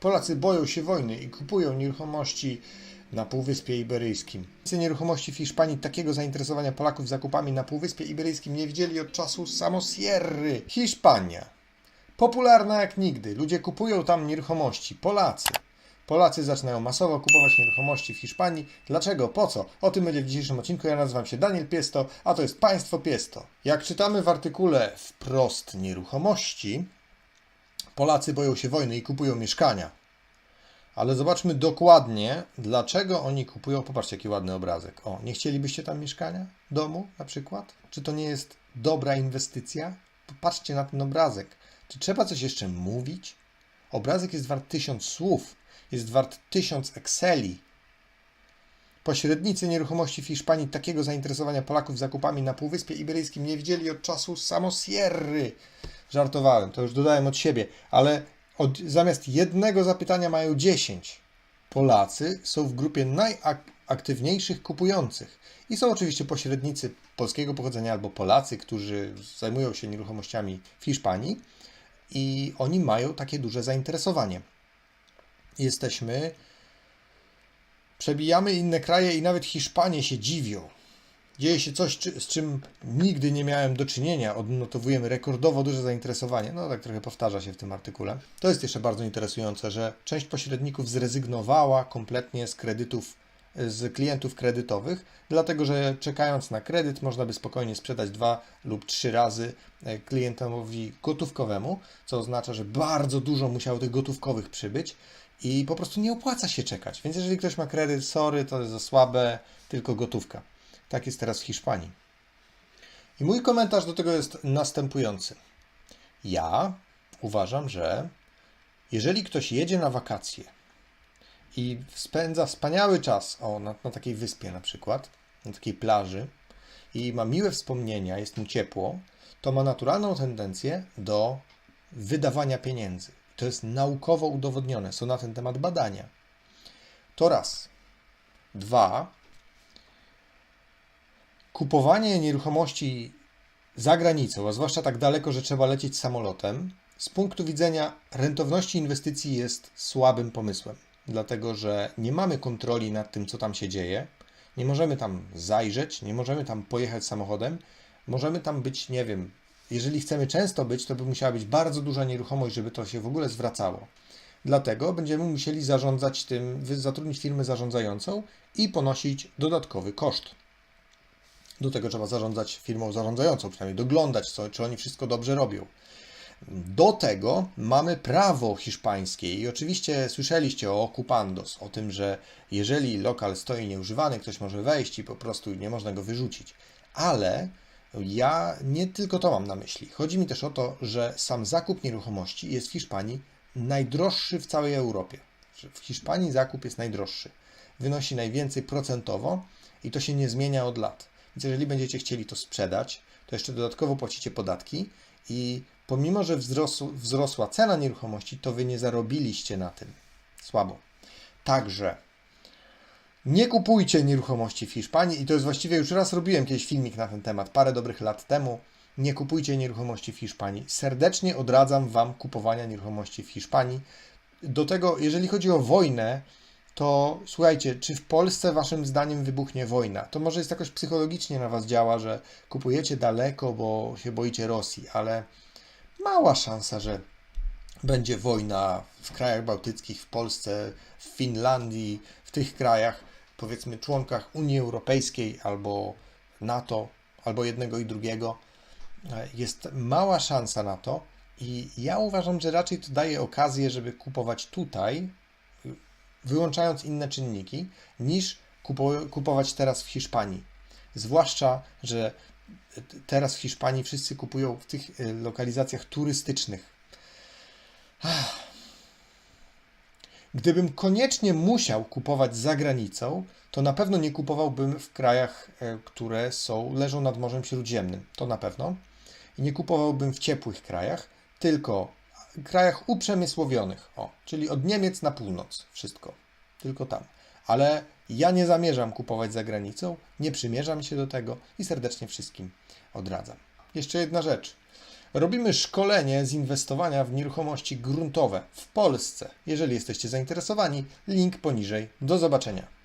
Polacy boją się wojny i kupują nieruchomości na Półwyspie Iberyjskim. Ceny nieruchomości w Hiszpanii takiego zainteresowania Polaków zakupami na Półwyspie Iberyjskim nie widzieli od czasu Samosierry. Hiszpania. Popularna jak nigdy. Ludzie kupują tam nieruchomości. Polacy. Polacy zaczynają masowo kupować nieruchomości w Hiszpanii. Dlaczego? Po co? O tym będzie w dzisiejszym odcinku. Ja nazywam się Daniel Piesto, a to jest Państwo Piesto. Jak czytamy w artykule Wprost Nieruchomości, Polacy boją się wojny i kupują mieszkania. Ale zobaczmy dokładnie, dlaczego oni kupują. Popatrzcie, jaki ładny obrazek. O, nie chcielibyście tam mieszkania? Domu na przykład? Czy to nie jest dobra inwestycja? Popatrzcie na ten obrazek. Czy trzeba coś jeszcze mówić? Obrazek jest wart tysiąc słów, jest wart tysiąc Exceli. Pośrednicy nieruchomości w Hiszpanii takiego zainteresowania Polaków zakupami na Półwyspie Iberyjskim nie widzieli od czasu Samosierry. Żartowałem, to już dodałem od siebie, ale od, zamiast jednego zapytania mają 10. Polacy są w grupie najaktywniejszych kupujących. I są oczywiście pośrednicy polskiego pochodzenia albo Polacy, którzy zajmują się nieruchomościami w Hiszpanii i oni mają takie duże zainteresowanie. Jesteśmy, przebijamy inne kraje i nawet Hiszpanie się dziwią. Dzieje się coś, z czym nigdy nie miałem do czynienia. Odnotowujemy rekordowo duże zainteresowanie. No tak trochę powtarza się w tym artykule. To jest jeszcze bardzo interesujące, że część pośredników zrezygnowała kompletnie z kredytów, z klientów kredytowych, dlatego że czekając na kredyt można by spokojnie sprzedać dwa lub trzy razy e, klientowi gotówkowemu, co oznacza, że bardzo dużo musiało tych gotówkowych przybyć i po prostu nie opłaca się czekać. Więc jeżeli ktoś ma kredyt, sorry, to jest za słabe, tylko gotówka. Tak jest teraz w Hiszpanii. I mój komentarz do tego jest następujący. Ja uważam, że jeżeli ktoś jedzie na wakacje i spędza wspaniały czas o, na, na takiej wyspie na przykład, na takiej plaży i ma miłe wspomnienia, jest mu ciepło, to ma naturalną tendencję do wydawania pieniędzy. To jest naukowo udowodnione, są na ten temat badania. To raz. Dwa, kupowanie nieruchomości za granicą, a zwłaszcza tak daleko, że trzeba lecieć samolotem, z punktu widzenia rentowności inwestycji jest słabym pomysłem, dlatego że nie mamy kontroli nad tym, co tam się dzieje, nie możemy tam zajrzeć, nie możemy tam pojechać samochodem, możemy tam być, nie wiem, jeżeli chcemy często być, to by musiała być bardzo duża nieruchomość, żeby to się w ogóle zwracało. Dlatego będziemy musieli zarządzać tym, zatrudnić firmę zarządzającą i ponosić dodatkowy koszt. Do tego trzeba zarządzać firmą zarządzającą, przynajmniej doglądać, co, czy oni wszystko dobrze robią. Do tego mamy prawo hiszpańskie i oczywiście słyszeliście o okupandos, o tym, że jeżeli lokal stoi nieużywany, ktoś może wejść i po prostu nie można go wyrzucić. Ale ja nie tylko to mam na myśli. Chodzi mi też o to, że sam zakup nieruchomości jest w Hiszpanii najdroższy w całej Europie. W Hiszpanii zakup jest najdroższy. Wynosi najwięcej procentowo i to się nie zmienia od lat. Więc jeżeli będziecie chcieli to sprzedać, to jeszcze dodatkowo płacicie podatki i pomimo, że wzrosł, wzrosła cena nieruchomości, to wy nie zarobiliście na tym. Słabo. Także nie kupujcie nieruchomości w Hiszpanii i to jest właściwie już raz robiłem kiedyś filmik na ten temat, parę dobrych lat temu. Nie kupujcie nieruchomości w Hiszpanii. Serdecznie odradzam Wam kupowania nieruchomości w Hiszpanii. Do tego, jeżeli chodzi o wojnę, to słuchajcie, czy w Polsce Waszym zdaniem wybuchnie wojna? To może jest jakoś psychologicznie na Was działa, że kupujecie daleko, bo się boicie Rosji, ale mała szansa, że będzie wojna w krajach bałtyckich, w Polsce, w Finlandii, w tych krajach, powiedzmy członkach Unii Europejskiej albo NATO, albo jednego i drugiego. E, Jest mała szansa na to i ja uważam, że raczej to daje okazję, żeby kupować tutaj, wyłączając inne czynniki, niż kupo- kupować teraz w Hiszpanii. Zwłaszcza, że teraz w Hiszpanii wszyscy kupują w tych e, lokalizacjach turystycznych. Gdybym koniecznie musiał kupować za granicą, to na pewno nie kupowałbym w krajach, e, które są, leżą nad Morzem Śródziemnym. To na pewno. I nie kupowałbym w ciepłych krajach, tylko krajach uprzemysłowionych. O, czyli od Niemiec na północ. Wszystko. Tylko tam ale ja nie zamierzam kupować za granicą, nie przymierzam się do tego i serdecznie wszystkim odradzam. Jeszcze jedna rzecz. Robimy szkolenie z inwestowania w nieruchomości gruntowe w Polsce. Jeżeli jesteście zainteresowani, link poniżej. Do zobaczenia.